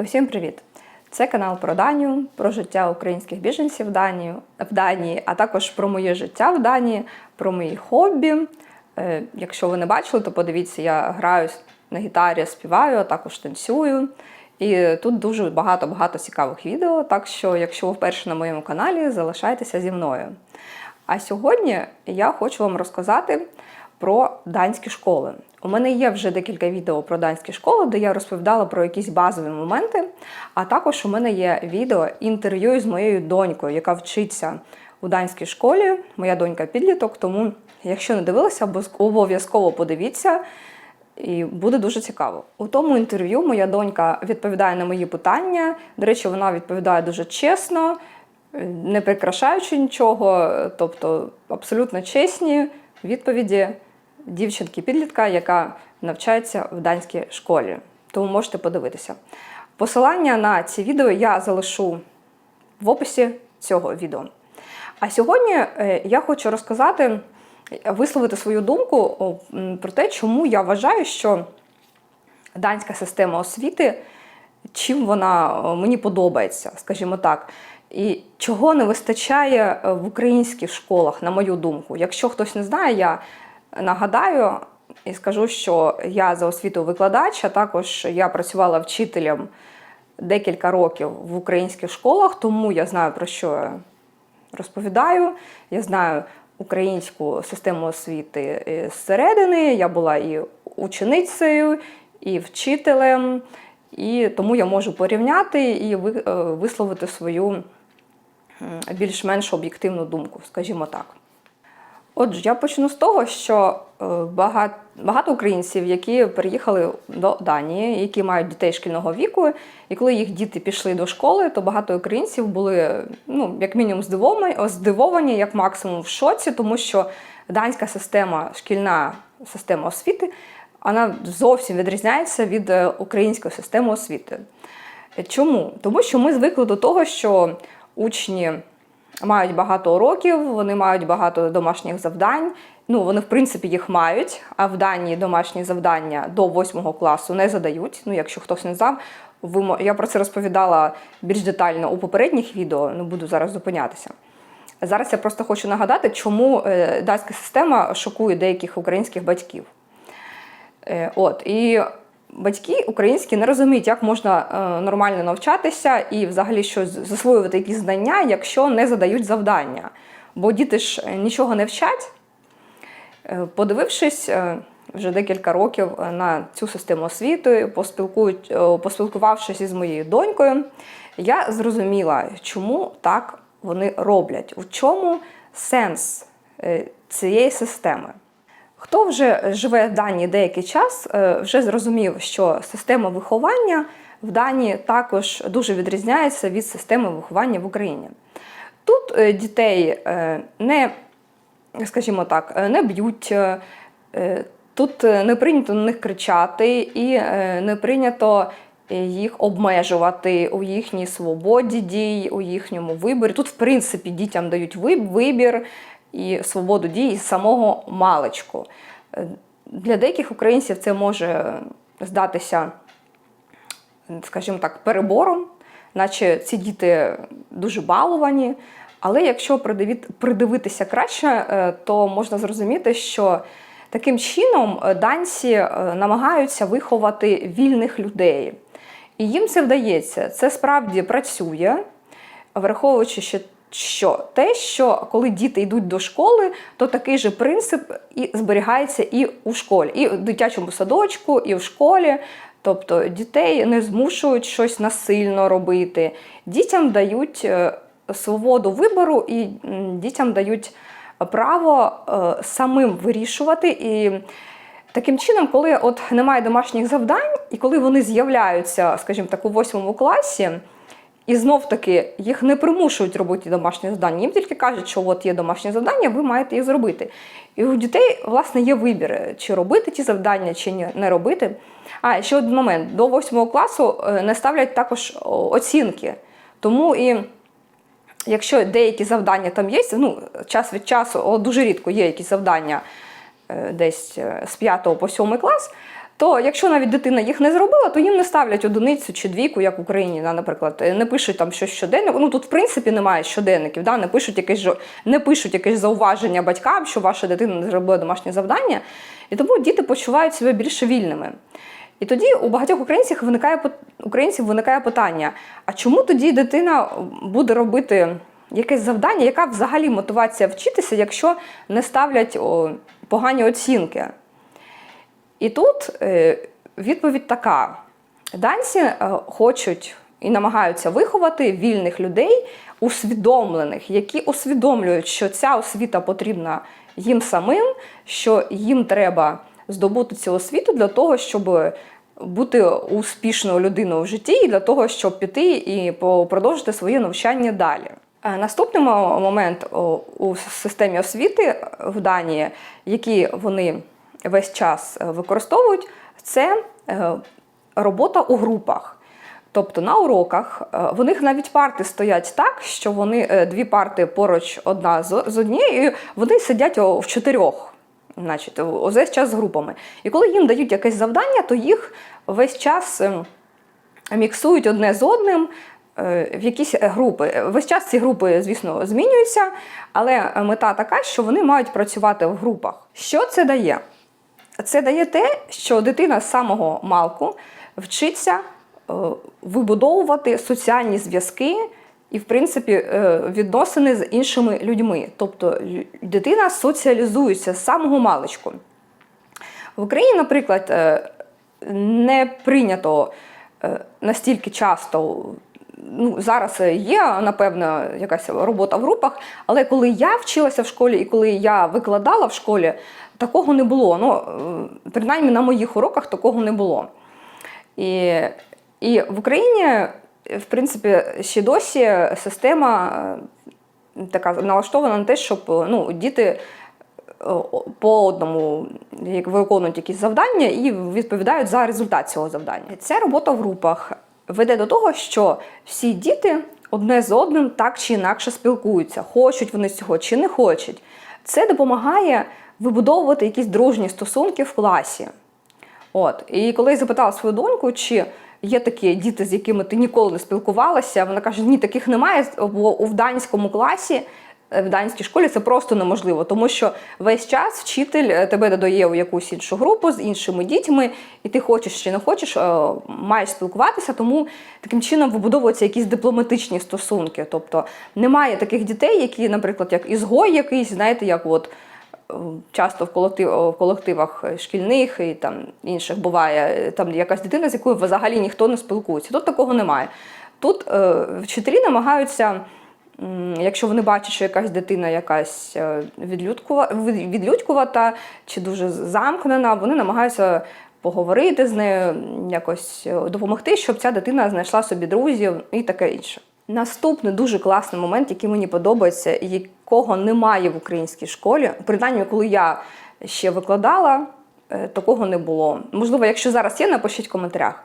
Усім привіт! Це канал про Данію, про життя українських біженців в Данії, в Данії, а також про моє життя в Данії, про мої хобі. Е, Якщо ви не бачили, то подивіться, я граю на гітарі, співаю, а також танцюю. І тут дуже багато-багато цікавих відео. Так що, якщо ви вперше на моєму каналі, залишайтеся зі мною. А сьогодні я хочу вам розказати про данські школи. У мене є вже декілька відео про данські школи, де я розповідала про якісь базові моменти. А також у мене є відео інтерв'ю з моєю донькою, яка вчиться у данській школі. Моя донька підліток. Тому, якщо не дивилися, обов'язково подивіться. І буде дуже цікаво. У тому інтерв'ю моя донька відповідає на мої питання. До речі, вона відповідає дуже чесно, не прикрашаючи нічого, тобто абсолютно чесні відповіді дівчинки-підлітка, яка навчається в данській школі. Тому можете подивитися. Посилання на ці відео я залишу в описі цього відео. А сьогодні е, я хочу розказати, висловити свою думку про те, чому я вважаю, що данська система освіти, чим вона мені подобається, скажімо так. І чого не вистачає е, в українських школах, на мою думку. Якщо хтось не знає, я нагадаю і скажу, що я за освітою викладач, а також я працювала вчителем декілька років в українських школах, тому я знаю про що розповідаю. Я знаю українську систему освіти зсередини. Я була і ученицею, і вчителем, і тому я можу порівняти і е, висловити свою більш-менш об'єктивну думку, скажімо так. Отже, я почну з того, що е, багато, багато українців, які переїхали до Данії, які мають дітей шкільного віку, і коли їх діти пішли до школи, то багато українців були ну, як мінімум здивовані, здивовані, як максимум в шоці, тому що данська система, шкільна система освіти, вона зовсім відрізняється від е, української системи освіти. Чому? Тому що ми звикли до того, що учні мають багато уроків, вони мають багато домашніх завдань. Ну, вони, в принципі, їх мають, а в Данії домашні завдання до 8 класу не задають. Ну, якщо хтось не знав, ви, я про це розповідала більш детально у попередніх відео, не буду зараз зупинятися. Зараз я просто хочу нагадати, чому е, датська система шокує деяких українських батьків. Е, От, і батьки українські не розуміють, як можна е, нормально навчатися і взагалі щось засвоювати якісь знання, якщо не задають завдання. Бо діти ж е, нічого не вчать. Е, Подивившись е, вже декілька років е, на цю систему освіти, поспілкувавшись із моєю донькою, я зрозуміла, чому так вони роблять, у чому сенс цієї системи. Хто вже живе в Данії деякий час, е, вже зрозумів, що система виховання в Данії також дуже відрізняється від системи виховання в Україні. Тут е, дітей е, не, скажімо так, е, не б'ють, е, е, тут е, не прийнято на них кричати і е, не прийнято е, їх обмежувати у їхній свободі дій, у їхньому виборі. Тут, в принципі, дітям дають вибір і свободу дій з самого маличку. Е, Для деяких українців це може здатися скажімо так, перебором, наче ці діти дуже баловані. Але якщо придивитися краще, е, то можна зрозуміти, що таким чином е, данці намагаються виховати вільних людей. І їм це вдається. Це справді працює, враховуючи ще. Що те, що коли діти йдуть до школи, то такий же принцип і зберігається і у школі, і в дитячому садочку, і в школі. Тобто дітей не змушують щось насильно робити. Дітям дають е, свободу вибору і дітям дають право е, самим вирішувати. І таким чином, коли от немає домашніх завдань, і коли вони з'являються, скажімо так, у восьмому класі. І знов таки їх не примушують робити домашні завдання. Їм тільки кажуть, що от є домашні завдання, ви маєте їх зробити. І у дітей, власне, є вибір, чи робити ті завдання, чи не робити. А ще один момент: до восьмого класу е, не ставлять також оцінки. Тому і якщо деякі завдання там є, ну, час від часу, о, дуже рідко є якісь завдання е, десь е, з 5 по 7 клас, то якщо навіть дитина їх не зробила, то їм не ставлять одиницю чи двійку, як в Україні, да, наприклад, не пишуть там щось щоденник. Ну тут в принципі немає щоденників, да, не пишуть якесь не пишуть якесь зауваження батькам, що ваша дитина не зробила домашнє завдання. І тому діти почувають себе більш вільними. І тоді у багатьох українців виникає українців виникає питання: а чому тоді дитина буде робити якесь завдання, яка взагалі мотивація вчитися, якщо не ставлять о, погані оцінки? І тут е, відповідь така: данці е, хочуть і намагаються виховати вільних людей, усвідомлених, які усвідомлюють, що ця освіта потрібна їм самим, що їм треба здобути цю освіту для того, щоб бути успішною людиною в житті, і для того, щоб піти і продовжити своє навчання далі. Е, Наступний момент у системі освіти в Данії, які вони весь час е, використовують, це е, робота у групах. Тобто на уроках е, в них навіть парти стоять так, що вони дві парти поруч одна з однією, і вони сидять в чотирьох, значить, весь час з групами. І коли їм дають якесь завдання, то їх весь час ем, міксують одне з одним в якісь групи. Весь час ці групи, звісно, змінюються, але мета така, що вони мають працювати в групах. Що це дає? Це дає те, що дитина з самого малку вчиться е, вибудовувати соціальні зв'язки і, в принципі, е, відносини з іншими людьми. Тобто дитина соціалізується з самого маличку. В Україні, наприклад, е, не прийнято настільки часто. Ну, зараз є, напевно, якась робота в групах, але коли я вчилася в школі і коли я викладала в школі, такого не було. Ну, е, принаймні на моїх уроках такого не було. І, і в Україні, в принципі, ще досі система е, така налаштована на те, щоб ну, діти е, по одному як виконують якісь завдання і відповідають за результат цього завдання. Ця робота в групах веде до того, що всі діти одне з одним так чи інакше спілкуються, хочуть вони цього чи не хочуть. Це допомагає вибудовувати якісь дружні стосунки в класі. От. І коли я запитала свою доньку, чи є такі діти, з якими ти ніколи не спілкувалася, вона каже: ні, таких немає, бо у данському класі. В данській школі це просто неможливо, тому що весь час вчитель е, тебе додає у якусь іншу групу з іншими дітьми, і ти хочеш чи не хочеш, е, маєш спілкуватися, тому таким чином вибудовуються якісь дипломатичні стосунки. Тобто немає таких дітей, які, наприклад, як ізгой якийсь, знаєте, як от е, часто в колектив, в колективах шкільних і там інших буває там якась дитина, з якою взагалі ніхто не спілкується. Тут такого немає. Тут е, вчителі намагаються. Якщо вони бачать, що якась дитина якась е, відлюдкува- чи дуже замкнена, вони намагаються поговорити з нею, якось е, допомогти, щоб ця дитина знайшла собі друзів і таке інше. Наступний дуже класний момент, який мені подобається, якого немає в українській школі. Принаймні, коли я ще викладала, е, такого не було. Можливо, якщо зараз є, напишіть в коментарях.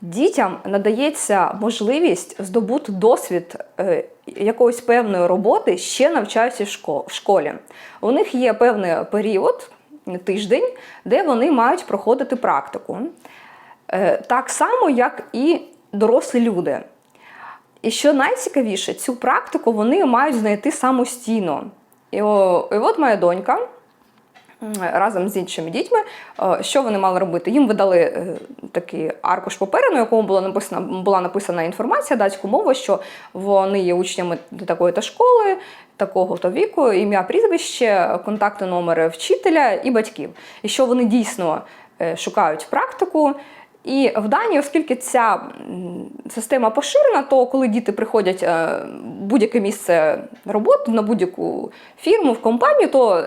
Дітям надається можливість здобути досвід якоїсь певної роботи, ще навчаються в шко- школі. У них є певний період, тиждень, де вони мають проходити практику. Е, Так само, як і дорослі люди. І що найцікавіше, цю практику вони мають знайти самостійно. І, о, і от моя донька разом з іншими дітьми, е, що вони мали робити? Їм видали е, такий аркуш паперу, на якому була написана, була написана інформація датською мовою, що вони є учнями такої-то школи, такого-то віку, ім'я, прізвище, контактний номер вчителя і батьків. І що вони дійсно е, шукають практику. І в Данії, оскільки ця система поширена, то коли діти приходять в будь-яке місце роботи на будь-яку фірму, в компанію, то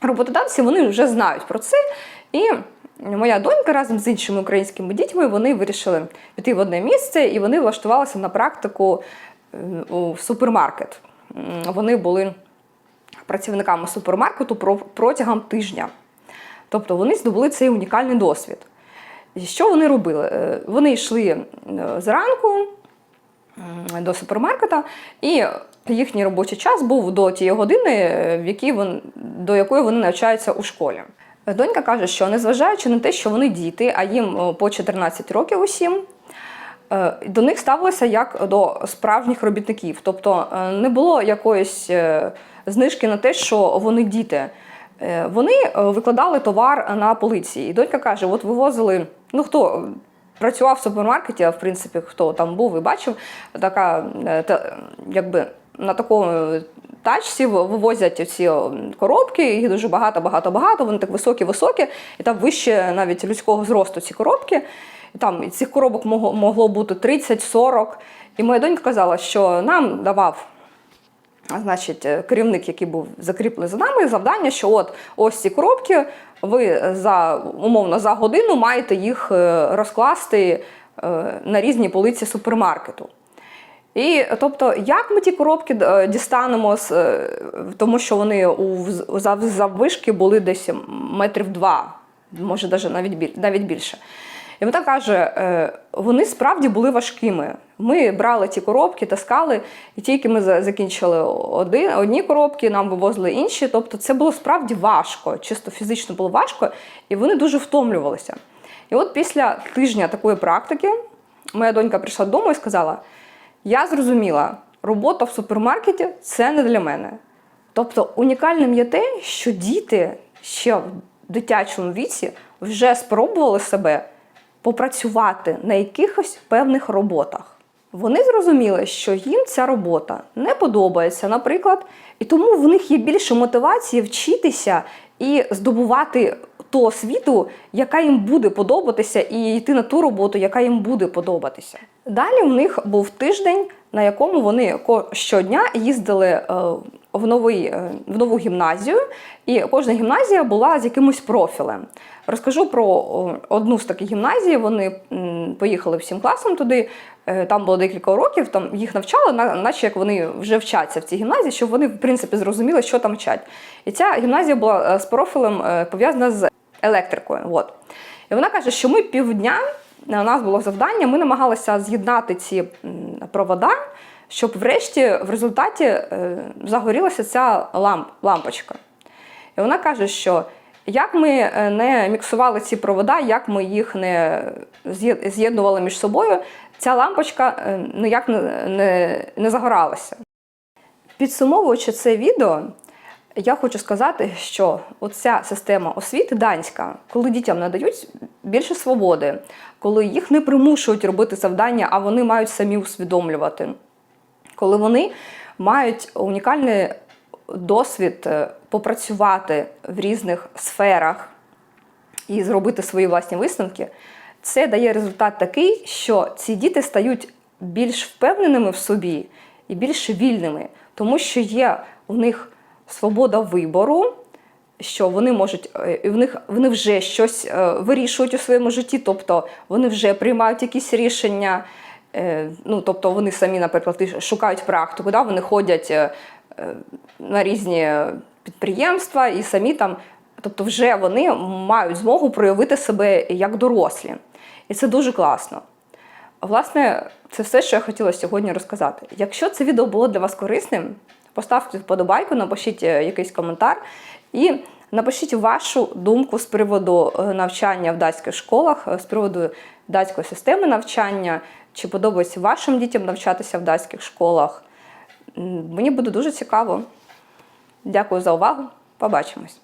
роботодавці вони вже знають про це. І моя донька разом з іншими українськими дітьми вони вирішили піти в одне місце і вони влаштувалися на практику у супермаркет. Вони були працівниками супермаркету протягом тижня. Тобто вони здобули цей унікальний досвід. І Що вони робили? Е, Вони йшли е, зранку до супермаркета, і їхній робочий час був до тієї години, е, в якій вон, до якої вони навчаються у школі. Донька каже, що незважаючи на те, що вони діти, а їм по 14 років усім, е, до них ставилося як до справжніх робітників. Тобто е, не було якоїсь е, знижки на те, що вони діти. Е, Вони е, викладали товар на полиці. І донька каже: от вивозили, ну хто працював в супермаркеті, а в принципі, хто там був і бачив, така е, якби на такому тачці вивозять ці коробки, їх дуже багато, багато, багато. Вони так високі-високі, і там вище навіть людського зросту ці коробки. І там цих коробок могло, могло бути 30-40. І моя донька казала, що нам давав значить, е, керівник, який був закріплений за нами, завдання, що от ось ці коробки, ви за умовно за годину маєте їх е, розкласти е, на різні полиці супермаркету. І тобто, як ми ті коробки е, дістанемо, е, тому що вони у заввишки були десь метрів два, може навіть більше. І вона каже, е, вони справді були важкими. Ми брали ті коробки, таскали, і тільки ми закінчили один, одні коробки, нам вивозили інші. Тобто це було справді важко, чисто фізично було важко, і вони дуже втомлювалися. І от після тижня такої практики моя донька прийшла додому і сказала: я зрозуміла, робота в супермаркеті це не для мене. Тобто унікальним є те, що діти ще в дитячому віці вже спробували себе попрацювати на якихось певних роботах. Вони зрозуміли, що їм ця робота не подобається, наприклад, і тому в них є більше мотивації вчитися і здобувати ту освіту, яка їм буде подобатися, і йти на ту роботу, яка їм буде подобатися. Далі в них був тиждень, на якому вони щодня їздили е, в, новий, е, в нову гімназію, і кожна гімназія була з якимось профілем. Розкажу про одну з таких гімназій. Вони поїхали всім класом туди. е, Там було декілька уроків, там їх навчали, наче як вони вже вчаться в цій гімназії, щоб вони в принципі зрозуміли, що там вчать. І ця гімназія була з профілем пов'язана з електрикою. От. І вона каже, що ми півдня у нас було завдання, ми намагалися з'єднати ці провода, щоб врешті в результаті е, загорілася ця ламп, лампочка. І вона каже, що як ми е, не міксували ці провода, як ми їх не з'єднували між собою, ця лампочка е, ніяк не, не, не загоралася. Підсумовуючи це відео, я хочу сказати, що оця система освіти данська, коли дітям надають більше свободи, коли їх не примушують робити завдання, а вони мають самі усвідомлювати, коли вони мають унікальний досвід е, попрацювати в різних сферах і зробити свої власні висновки, це дає результат такий, що ці діти стають більш впевненими в собі і більш вільними, тому що є у них свобода вибору, що вони можуть е, в них вони вже щось е, вирішують у своєму житті, тобто вони вже приймають якісь рішення. е, Ну, тобто вони самі, наприклад, шукають практику, да? вони ходять на різні підприємства і самі там, тобто вже вони мають змогу проявити себе як дорослі. І це дуже класно. Власне, це все, що я хотіла сьогодні розказати. Якщо це відео було для вас корисним, поставте вподобайку, напишіть е, якийсь коментар і напишіть вашу думку з приводу е, навчання в датських школах, е, з приводу датської системи навчання, чи подобається вашим дітям навчатися в датських школах. Мені буде дуже цікаво. Дякую за увагу. Побачимось.